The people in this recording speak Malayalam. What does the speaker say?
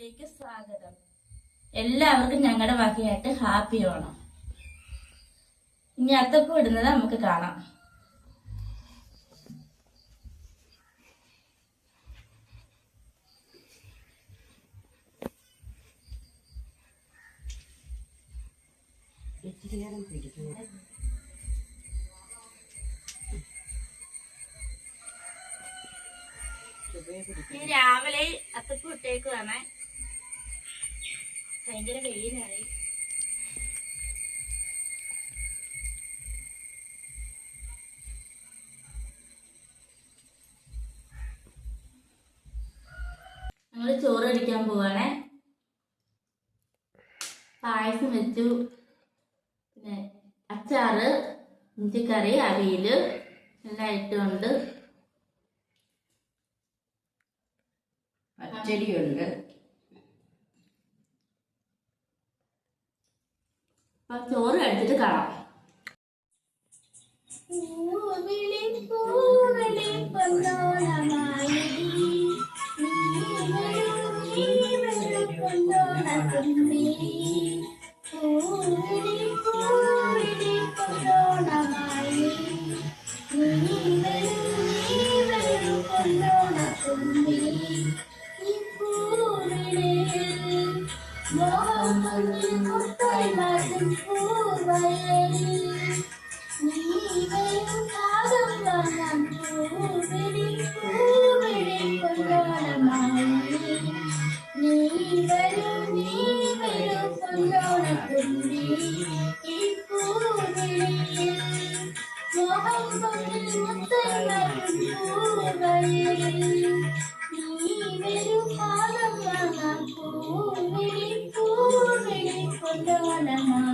വീഡിയോയിലേക്ക് സ്വാഗതം. എല്ലാവർക്കും ഞങ്ങളുടെ വകയായിട്ട് ഹാപ്പി ഓണം. ഇനി അത്തപ്പൂ ഇടുന്നത് നമുക്ക് കാണാം. രാവിലെ അത്തപ്പൂ ഇട്ടേക്കുവാണ് ഭയങ്കര വെയിലായി ഞങ്ങൾ ചോറ് കഴിക്കാൻ പോവാണേ. പായസം വെച്ചു. പിന്നെ അച്ചാറ് ഇഞ്ചിക്കറി അവിയിൽ എല്ലാം ഇട്ടുകൊണ്ട്. പച്ചടിയുണ്ട്. അപ്പൊ ചോറ് കഴിച്ചിട്ട് കാണാം. மோகம் கொண்டு முட்டை மாசும் பூவயடி நீ வெறும் காகம் தான் நான் பூவெடி பூவெடி கொண்டோடமாயி நீ வெறும் நீ வெறும் கொண்டோட குண்டி இப்பூவெடி மோகம் கொண்டு முட்டை மாசும் பூவயடி Solomon.